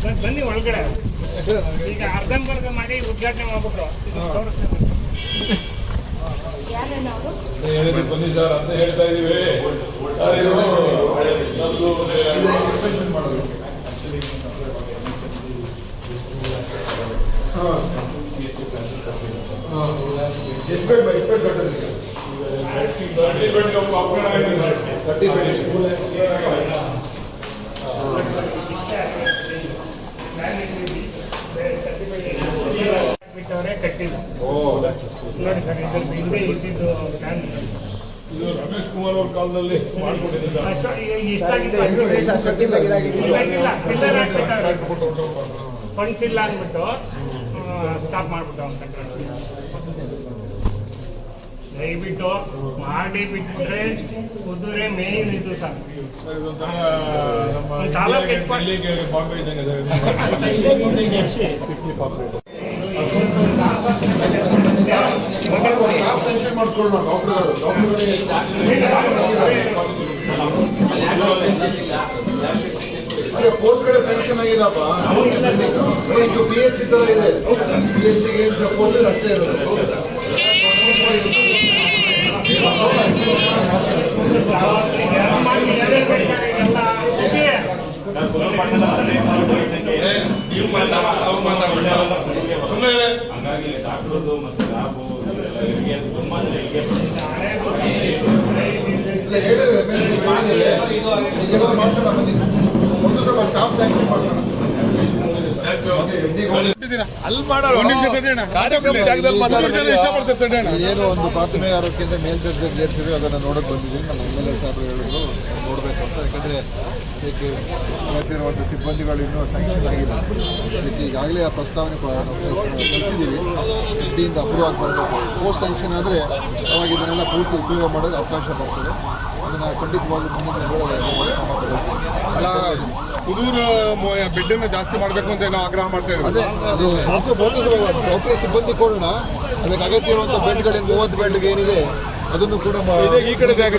Sir ಬನ್ನಿ ಒಳಗಡೆ ಈಗ ಅರ್ಧಂಬರ್ಧ ಮಾಡಿ ಉದ್ಘಾಟನೆ ಮಾಡ್ಬಿಟ್ರು ಬನ್ನಿ ಸರ್ ಅಂತ ಹೇಳ್ತಾ ಇದೀವಿ. ಎಷ್ಟು ಬೇಡ ಎಷ್ಟು ಬೇಡ ಸರ್? ಥರ್ಟಿ ಬೆಡ್ ಅಪ್ಗ್ರೇಡ್ ಆಗಿದೆ ಸರ್. ಥರ್ಟಿ ಬೆಡ್ ನೋಡಿ ಸರ್ ರಮೇಶ್ ಕುಮಾರ್ ಅವ್ರ ಕಾಲದಲ್ಲಿ ಹಾಕ್ಬಿಟ್ಟವ್ರೆ. ಫಂಡ್ಸ್ ಇಲ್ಲ ಅಂದ್ಬಿಟ್ಟು ಸ್ಟಾಪ್ ಮಾಡ್ಬಿಟ್ಟು ಅವ್ನು ದಯವಿಟ್ಟು ಮಾಡಿ ಬಿಟ್ಟರೆ ಕುದುರೆ ಮೇನ್ ಇದು ಸರ್. ಅದೇ ಪೋಸ್ಟ್ ಕಡೆ ಸ್ಯಾಂಕ್ಷನ್ ಆಗಿಲ್ಲಪ್ಪ ಇದು ಪಿ ಎಚ್ ಸಿ ತರ ಇದೆ. ಪಿ ಎಚ್ ಸಿಗೆ ಪೋಸ್ಟ್ ಅಷ್ಟೇ ಇರೋದು. ಹಂಗಾಗಿ ಡಾಕ್ಟರ್ದು ಮತ್ತು ಲ್ಯಾಬು ತುಂಬಾ ಹೇಳಿದ್ರೆ ಒಂದು ಸ್ವಲ್ಪ ಸ್ಟಾಫ್ ಸ್ಯಾಂಕ್ಷನ್ ಮಾಡ್ಸೋಣ. ಏನು ಒಂದು ಪ್ರಾಥಮಿಕ ಆರೋಗ್ಯದಿಂದ ಮೇಲ್ದರ್ಜೆಗೆ ಸೇರಿಸಿದ್ರೆ ಅದನ್ನು ನೋಡಕ್ ಬಂದಿದ್ದೀನಿ. ನಮ್ಮ ಎಂ ಎಲ್ ಎ ಸಾಹೇಬರು ಹೇಳಿದ್ರು ನೋಡಬೇಕು ಅಂತ. ಯಾಕಂದ್ರೆ ಇದಕ್ಕೆ ಬಂದಿರುವಂಥ ಸಿಬ್ಬಂದಿಗಳು ಇನ್ನೂ ಸ್ಯಾಂಕ್ಷನ್ ಆಗಿಲ್ಲ ಅದಕ್ಕೆ ಈಗಾಗಲೇ ಆ ಪ್ರಸ್ತಾವನೆ ಕಳಿಸಿದ್ದೀವಿ ಡಿಯಿಂದ ಅಪ್ರೂವ್ ಆಗಿ ಬರಬೇಕು. ಪೋಸ್ಟ್ ಸ್ಯಾಂಕ್ಷನ್ ಆದರೆ ಅವಾಗ ಇದನ್ನೆಲ್ಲ ಪೂರ್ತಿ ಉಪಯೋಗ ಮಾಡೋದು ಅವಕಾಶ ಬರ್ತದೆ. ಅದನ್ನು ಖಂಡಿತವಾಗಿ ಮುಂದಿನ. ಅಲ್ಲ ಕುದೂರು ಬೆಡ್ ಅನ್ನ ಜಾಸ್ತಿ ಮಾಡಬೇಕು ಅಂತ ನಾವು ಆಗ್ರಹ ಮಾಡ್ತಾ ಇದ್ದೀವಿ ಅದೇ ಡಾಕ್ಟರ್ ಸಿಬ್ಬಂದಿ ಕೊಡೋಣ. ಅದಕ್ಕೆ ಅಗತ್ಯ ಇರುವಂಥ ಬೆಡ್ಗಳಿಂದ ಮೂವತ್ತು ಬೆಡ್ಗೆ ಏನಿದೆ ಅದನ್ನು ಕೂಡ ಈ ಕಡೆ ಜಾಗ